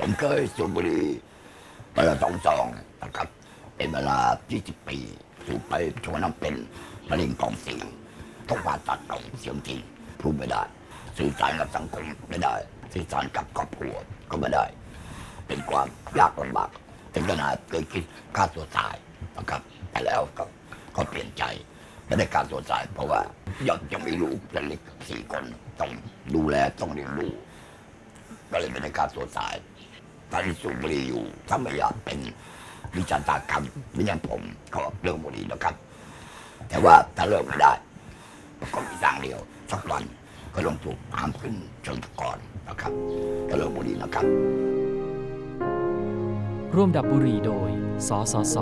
ผมเคยสูบบุหรี่เปิดสองซองนะครับ เป็นเวลา 20 ปี สูบไปจนกระทั่งเป็นมะเร็งกล่องเสียงต้องผ่าตัดกล่องเสียงจริงพูดไม่ได้ สื่อสารกับสังคมไม่ได้ สื่อสารกับครอบครัวก็ไม่ได้ เป็นความยากลำบากถึงขนาดเคยคิดฆ่าตัวตายนะครับแต่แล้วก็ก็เปลี่ยนใจไม่ได้ฆ่าตัวตายเพราะว่ายังยังมีลูกเล็กสี่คนต้องดูแลต้องเลี้ยงลูก ก็เลยไม่ได้ฆ่าตัวตายตอนที่สูบบุหรี่อยู่ถ้าไม่อยากเป็นวิชาตากรรมไม่ยังผมก็เลิกบุหรี่นะครับ แต่ว่าถ้าเลิกไม่ได้ก็มีทางเดียวสักวันก็ลงถูกหามขึ้นเชิงตะกอนนะครับก็เลิกบุหรี่นะครับ ร่วมดับบุหรี่โดย สสส